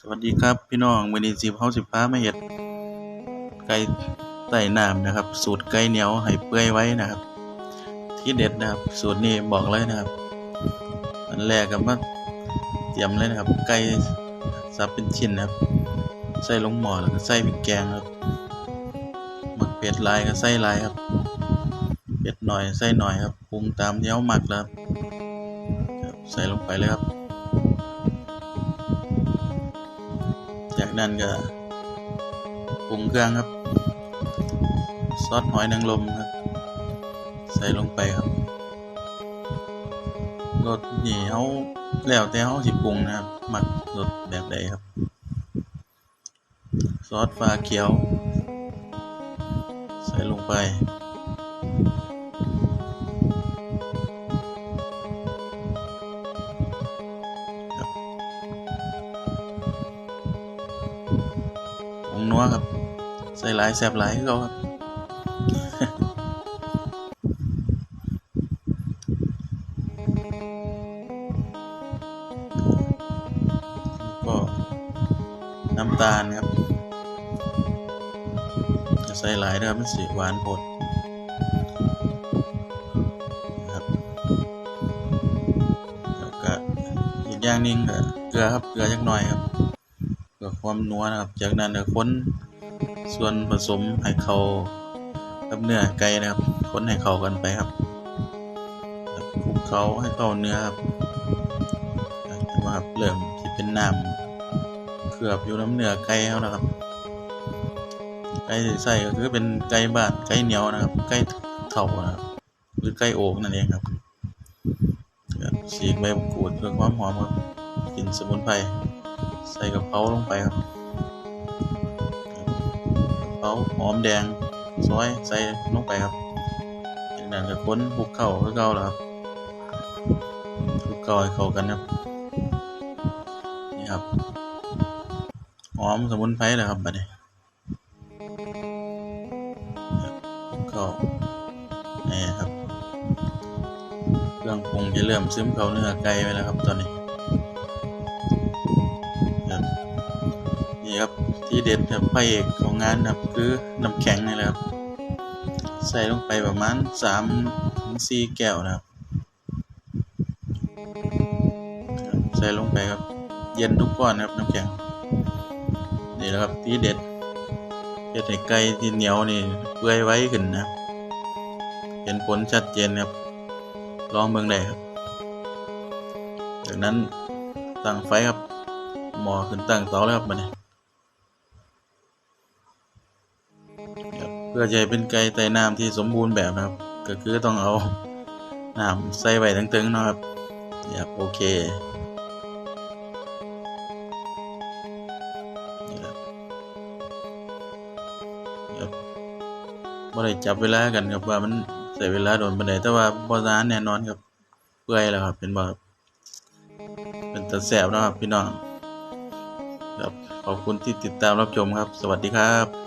สวัสดีครับพี่น้องมื้อนี้สิเฮาสิพามาเฮ็ดไก่ใต้น้ำนะครับ สูตรไก่เหนียวให้เปื่อยไว้นะครับ ที่เด็ดนะครับ สูตรนี้บอกเลยนะครับ อันแรกก็มาเตรียมเลยนะครับ ไก่สับเป็นชิ้นนะครับ ใส่ลงหม้อแล้วก็ใส่พริกแกงครับหมักเผ็ดลายก็ใส่ลายครับเผ็ดหน่อยใส่หน่อยครับปรุงตามที่เฮามักแล้วครับ ใส่ลงไปเลยครับ นั้นก็ปรุงเครื่องครับ ซอสหอยนางรมครับ ใส่ลงไปครับรสนี่เฮาแล้วแต่เฮาสิปรุงนะครับหมักรสแบบใดครับ ซอสฟ้าเขียว ใส่ลงไป งนัวครับ ใส่หลายแซบหลายคือเขาครับก็น้ำตาลครับ จะใส่หลายนะครับมันสีหวานโพดครับแล้วก็อีกอย่างหนึงก็เกลือครับเกลือจักหน่อยครับ พื่อความนัวนะครับ จากนั้นก็คนส่วนผสมให้เข้ากับเนื้อไก่นะครับคนให้เข้ากันไปครับคลุกเค้าให้เข้าเนื้อครับว่าครับเริ่มที่เป็นน้ำเคลือบอยู่น้ำเนื้อไก่เขานะครับไก่ใส่ก็คือเป็นไก่บ้านไก่เหนียวนะครับไก่เถ่านะครับหรือไก่โอกนั่นเองครับครับฉีกใบมะกรูดเพื่อความหอมครับกลิ่นสมุนไพร ใส่กะเพราลงไปครับกะเพราหอมแดงซอยใส่ลงไปครับจากนั้นก็ค้นคลุกเข้าคือเก่าแล้วครับคลุกเข้าให้เข้ากันครับนี่ครับหอมสมุนไพรเลยครับบัดนี้กเข้านี่ครับ เครื่องปรุงจะเริ่มซึมเข้าเนื้อไก่ไปแล้วครับตอนนี้ ครับ ที่เด็ดครับพระเอกของงานครับคือน้ำแข็งนี่แหละครับ ใส่ลงไปประมาณสามถึงสี่แก้วนะครับใส่ลงไปครับ เย็นทุกก้อนครับน้ำแข็งนี่แหละครับที่เด็ดเฮ็ดให้ไก่ที่เหนียวนี่เปื่อยไว้ขึ้นนะครับเห็นผลชัดเจนครับ ลองเบิ่งได้ครับ จากนั้นตั้งไฟครับ หมอขึ้นตั้งเตาแล้วครับมันนี่ค เพื่อจะให้เป็นไก่ไต่น้ำที่สมบูรณ์แบบนะครับ ก็คือต้องเอาน้ำใส่ไว้ตึงๆนะครับนี่ครับโอเคนี่ครับครับบ่ได้จับเวลากันครับว่ามันใส่เวลาโดนปานใดแต่ว่าบ่นานแน่นอนครับเปื่อยแล้วครับเป็นบ่ครับเป็นตาแซ่บนะครับพี่น้องครับขอบคุณที่ติดตามรับชมครับ สวัสดีครับ